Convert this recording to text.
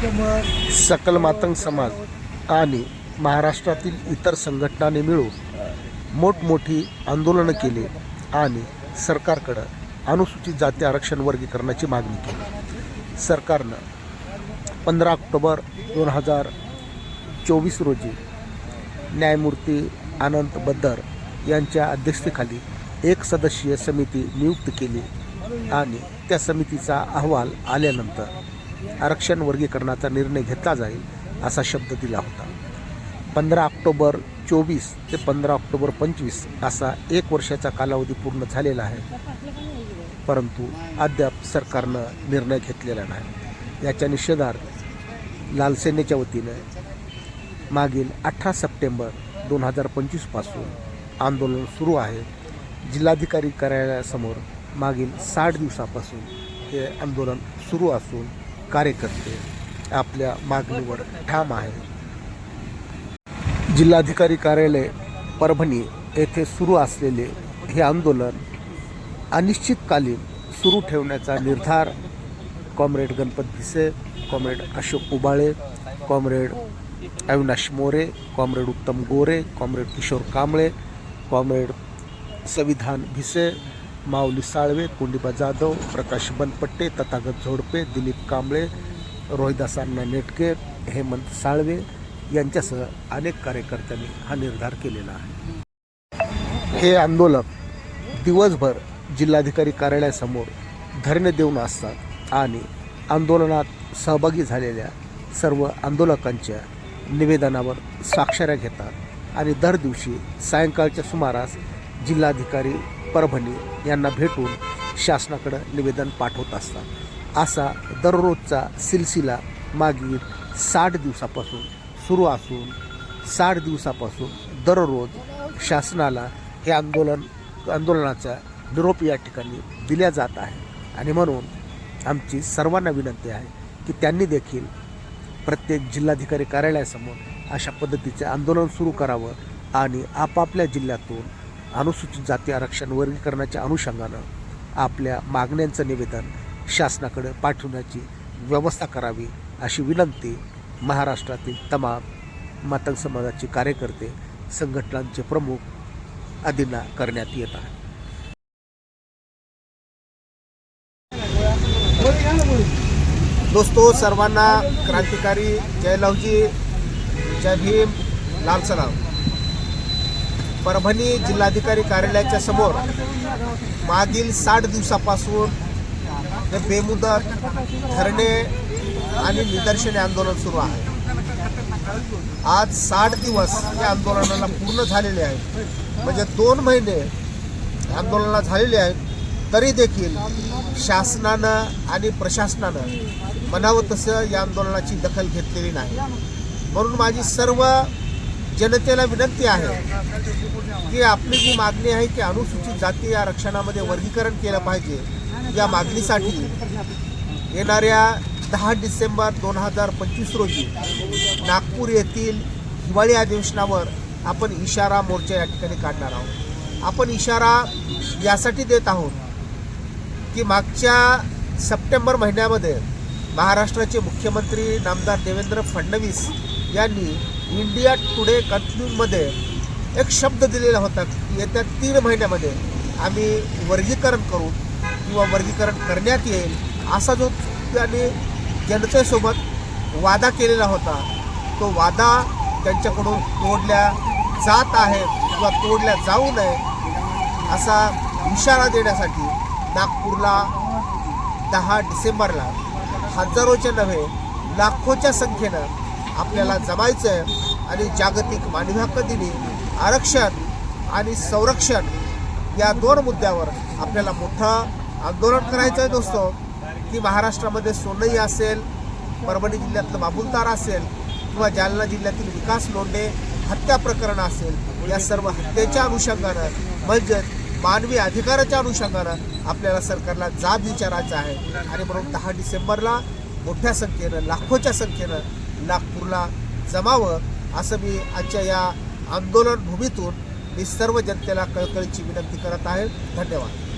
सकल मातंग समाज आणि महाराष्ट्रातील इतर संघटनांनी मिळून मोठमोठी आंदोलनं केली आणि सरकारकडं अनुसूचित जाती आरक्षण वर्गीकरणाची मागणी केली. सरकारनं पंधरा ऑक्टोबर दोन हजार चोवीस रोजी न्यायमूर्ती अनंत बद्दर यांच्या अध्यक्षतेखाली एक सदस्यीय समिती नियुक्त केली आणि त्या समितीचा अहवाल आल्यानंतर आरक्षण वर्गीकरणाचा निर्णय घेतला जाईल असा शब्द दिला होता. पंधरा ऑक्टोबर चोवीस ते पंधरा ऑक्टोबर पंचवीस असा एक वर्षाचा कालावधी पूर्ण झालेला आहे. परंतु अद्याप सरकारनं निर्णय घेतलेला नाही. याच्या निषेधार्थ लालसेनेच्या वतीनं मागील अठरा सप्टेंबर दोन हजार पंचवीसपासून आंदोलन सुरू आहे. जिल्हाधिकारी कार्यालयासमोर मागील साठ दिवसापासून हे आंदोलन सुरू असून कार्यकर्ते आपल्या मागणीवर ठाम आहे जिल्हाधिकारी कार्यालय परभणी येथे सुरू असलेले हे आंदोलन अनिश्चितकालीन सुरू ठेवण्याचा निर्धार comrade Ganpat Bhise comrade Ashok Ubale comrade Avinash More comrade Uttam Gore comrade Kishor Kamble comrade Sanvidhan Bhise Mauli Salve कुंडिबा Jadhav प्रकाश बनपट्टे तथागत झोडपे दिलीप कांबळे रोहिदास अण्णा नेटके हेमंत साळवे यांच्यासह अनेक कार्यकर्त्यांनी हा निर्धार केलेला आहे. हे आंदोलक दिवसभर जिल्हाधिकारी कार्यालयासमोर धरणे देऊन असतात आणि आंदोलनात सहभागी झालेल्या सर्व आंदोलकांच्या निवेदनावर स्वाक्षऱ्या घेतात आणि दर दिवशी सायंकाळच्या सुमारास जिल्हाधिकारी परभणी यांना भेटून शासनाकडं निवेदन पाठवत असतात. असा दररोजचा सिलसिला मागील साठ दिवसापासून सुरू असून साठ दिवसापासून दररोज शासनाला हे आंदोलन आंदोलनाचा निरोप या ठिकाणी दिल्या जात आहे. आणि म्हणून आमची सर्वांना विनंती आहे की त्यांनी देखील प्रत्येक जिल्हाधिकारी कार्यालयासमोर अशा पद्धतीचे आंदोलन सुरू करावं आणि आपापल्या जिल्ह्यातून अनुसूचित जाती आरक्षण वर्गीकरणाच्या अनुषंगानं आपल्या मागण्यांचं निवेदन शासनाकडे पाठवण्याची व्यवस्था करावी अशी विनंती महाराष्ट्रातील तमाम मातंग समाजाचे कार्यकर्ते संघटनांचे प्रमुख आदींना करण्यात येत आहे. दोस्तो सर्वांना क्रांतिकारी जयलवजी जय भीम लाल सलाम. परभणी जिल्हाधिकारी कार्यालयाच्या समोर मागील साठ दिवसापासून हे बेमुदत धरणे आणि निदर्शने आंदोलन सुरू आहे. आज साठ दिवस या आंदोलनाला पूर्ण झालेले आहेत. म्हणजे दोन महिने आंदोलनाला झालेले आहेत. तरी देखील शासनानं आणि प्रशासनानं म्हणावं तसं या आंदोलनाची दखल घेतलेली नाही. म्हणून माझी सर्व जनतेला विनंती आहे की आपली जी मागणी आहे की अनुसूचित जाती आरक्षणामध्ये वर्गीकरण केलं पाहिजे या मागणीसाठी येणाऱ्या दहा डिसेंबर दोन हजार पंचवीस रोजी नागपूर येथील हिवाळी अधिवेशनावर आपण इशारा मोर्चा या ठिकाणी काढणार आहोत. आपण इशारा यासाठी देत आहोत की मागच्या सप्टेंबर महिन्यामध्ये महाराष्ट्राचे मुख्यमंत्री नामदार देवेंद्र फडणवीस यांनी इंडिया टुडे कंटिन्यूमध्ये एक शब्द दिलेला होता की येत्या तीन महिन्यामध्ये आम्ही वर्गीकरण करू किंवा वर्गीकरण करण्यात येईल असा जो त्यांनी जनतेसोबत वादा केलेला होता तो वादा त्यांच्याकडून तोडल्या जात आहे किंवा तोडल्या जाऊ नये असा इशारा देण्यासाठी नागपूरला दहा डिसेंबरला हजारोच्या नव्हे लाखोच्या संख्येनं आपल्याला जमायचं आहे आणि जागतिक मानवी हक्क दिनी आरक्षण आणि संरक्षण या दोन मुद्द्यावर आपल्याला मोठं आंदोलन करायचं आहे दोस्तो. की महाराष्ट्रामध्ये सोनई असेल परभणी जिल्ह्यातलं बाबुलतार असेल किंवा जालना जिल्ह्यातील विकास लोंढे हत्या प्रकरण असेल या सर्व हत्येच्या अनुषंगानं म्हणजेच मानवी अधिकाराच्या अनुषंगानं आपल्याला सरकारला जाब विचारायचा आहे. आणि म्हणून दहा डिसेंबरला मोठ्या संख्येनं लाखोच्या संख्येनं नागपूरला जमावं असं मी आजच्या या आंदोलन भूमीतून मी सर्व जनतेला कळकळीची विनंती करत आहे. धन्यवाद.